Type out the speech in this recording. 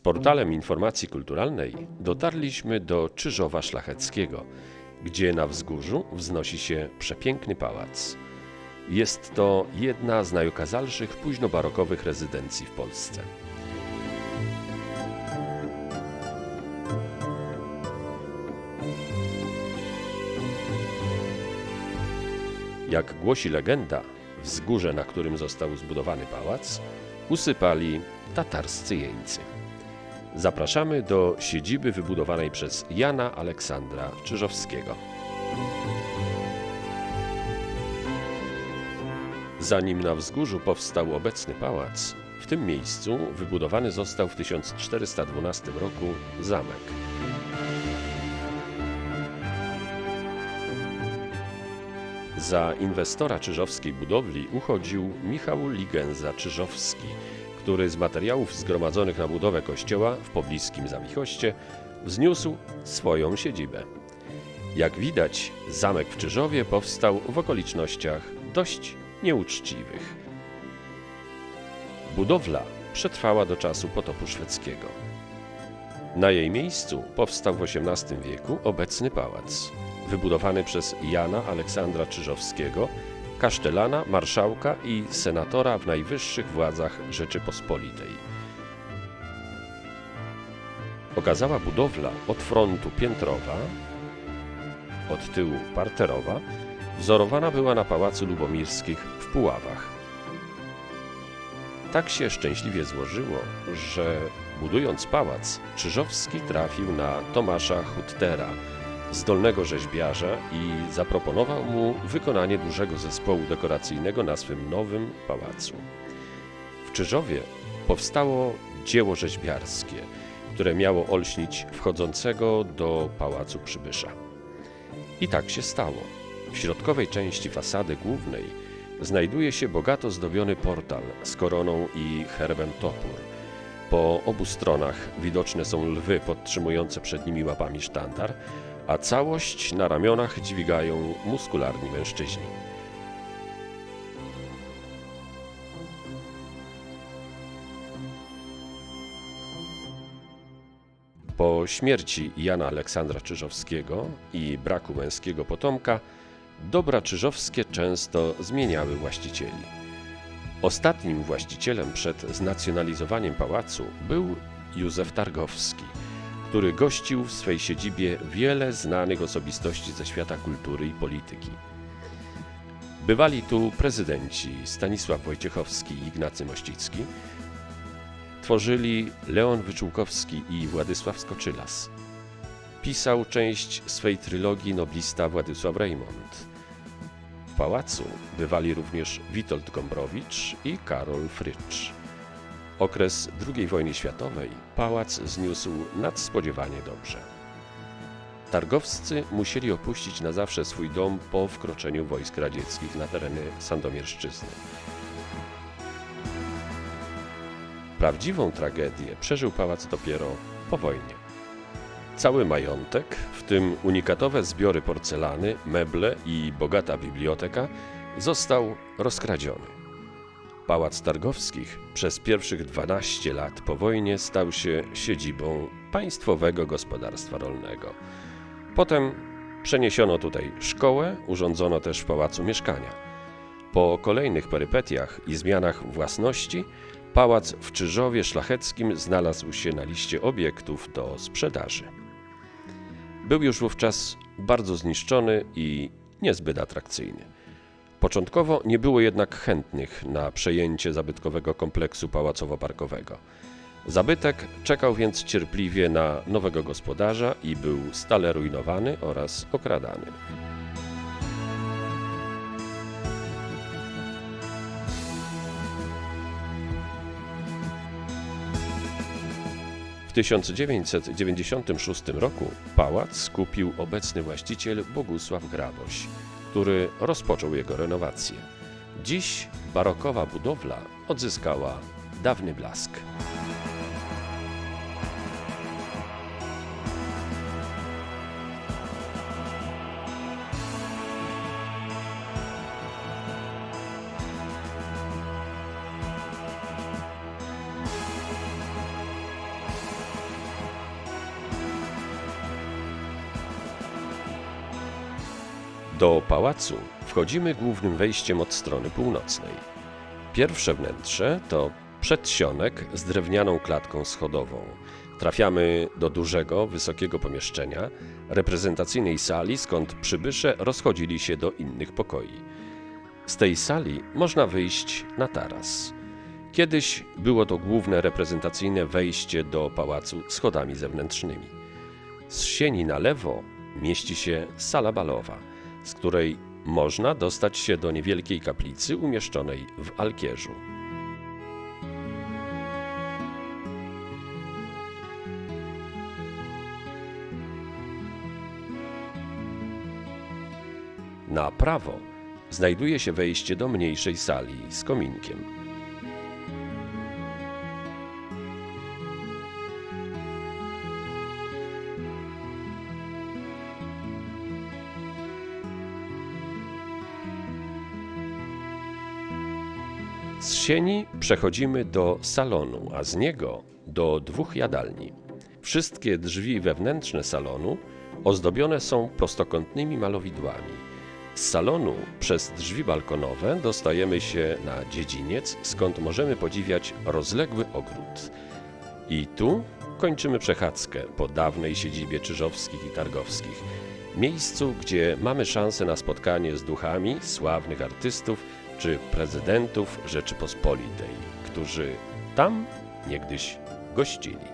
Z portalem informacji kulturalnej dotarliśmy do Czyżowa Szlacheckiego, gdzie na wzgórzu wznosi się przepiękny pałac. Jest to jedna z najokazalszych późnobarokowych rezydencji w Polsce. Jak głosi legenda, wzgórze, na którym został zbudowany pałac, usypali tatarscy jeńcy. Zapraszamy do siedziby wybudowanej przez Jana Aleksandra Czyżowskiego. Zanim na wzgórzu powstał obecny pałac, w tym miejscu wybudowany został w 1412 roku zamek. Za inwestora czyżowskiej budowli uchodził Michał Ligenza-Czyżowski, który z materiałów zgromadzonych na budowę kościoła w pobliskim Zawichoście wzniósł swoją siedzibę. Jak widać, zamek w Czyżowie powstał w okolicznościach dość nieuczciwych. Budowla przetrwała do czasu potopu szwedzkiego. Na jej miejscu powstał w XVIII wieku obecny pałac, wybudowany przez Jana Aleksandra Czyżowskiego, kasztelana, marszałka i senatora w najwyższych władzach Rzeczypospolitej. Okazała budowla od frontu piętrowa, od tyłu parterowa, wzorowana była na pałacu lubomirskich w Puławach. Tak się szczęśliwie złożyło, że budując pałac, Czyżowski trafił na Tomasza Huttera, zdolnego rzeźbiarza i zaproponował mu wykonanie dużego zespołu dekoracyjnego na swym nowym pałacu. W Czyżowie powstało dzieło rzeźbiarskie, które miało olśnić wchodzącego do pałacu przybysza. I tak się stało. W środkowej części fasady głównej znajduje się bogato zdobiony portal z koroną i herbem topór. Po obu stronach widoczne są lwy podtrzymujące przed nimi łapami sztandar, a całość na ramionach dźwigają muskularni mężczyźni. Po śmierci Jana Aleksandra Czyżowskiego i braku męskiego potomka, dobra czyżowskie często zmieniały właścicieli. Ostatnim właścicielem przed znacjonalizowaniem pałacu był Józef Targowski, który gościł w swej siedzibie wiele znanych osobistości ze świata kultury i polityki. Bywali tu prezydenci Stanisław Wojciechowski i Ignacy Mościcki, tworzyli Leon Wyczółkowski i Władysław Skoczylas. Pisał część swej trylogii noblista Władysław Reymont. W pałacu bywali również Witold Gombrowicz i Karol Frycz. Okres II wojny światowej pałac zniósł nadspodziewanie dobrze. Targowscy musieli opuścić na zawsze swój dom po wkroczeniu wojsk radzieckich na tereny Sandomierszczyzny. Prawdziwą tragedię przeżył pałac dopiero po wojnie. Cały majątek, w tym unikatowe zbiory porcelany, meble i bogata biblioteka, został rozkradziony. Pałac Targowskich przez pierwszych 12 lat po wojnie stał się siedzibą Państwowego Gospodarstwa Rolnego. Potem przeniesiono tutaj szkołę, urządzono też w pałacu mieszkania. Po kolejnych perypetiach i zmianach własności pałac w Czyżowie Szlacheckim znalazł się na liście obiektów do sprzedaży. Był już wówczas bardzo zniszczony i niezbyt atrakcyjny. Początkowo nie było jednak chętnych na przejęcie zabytkowego kompleksu pałacowo-parkowego. Zabytek czekał więc cierpliwie na nowego gospodarza i był stale rujnowany oraz okradany. W 1996 roku pałac skupił obecny właściciel Bogusław Graboś, który rozpoczął jego renowację. Dziś barokowa budowla odzyskała dawny blask. Do pałacu wchodzimy głównym wejściem od strony północnej. Pierwsze wnętrze to przedsionek z drewnianą klatką schodową. Trafiamy do dużego, wysokiego pomieszczenia, reprezentacyjnej sali, skąd przybysze rozchodzili się do innych pokoi. Z tej sali można wyjść na taras. Kiedyś było to główne reprezentacyjne wejście do pałacu schodami zewnętrznymi. Z sieni na lewo mieści się sala balowa, z której można dostać się do niewielkiej kaplicy umieszczonej w Alkierzu. Na prawo znajduje się wejście do mniejszej sali z kominkiem. Z sieni przechodzimy do salonu, a z niego do dwóch jadalni. Wszystkie drzwi wewnętrzne salonu ozdobione są prostokątnymi malowidłami. Z salonu przez drzwi balkonowe dostajemy się na dziedziniec, skąd możemy podziwiać rozległy ogród. I tu kończymy przechadzkę po dawnej siedzibie Czyżowskich i Targowskich. Miejscu, gdzie mamy szansę na spotkanie z duchami sławnych artystów czy prezydentów Rzeczypospolitej, którzy tam niegdyś gościli.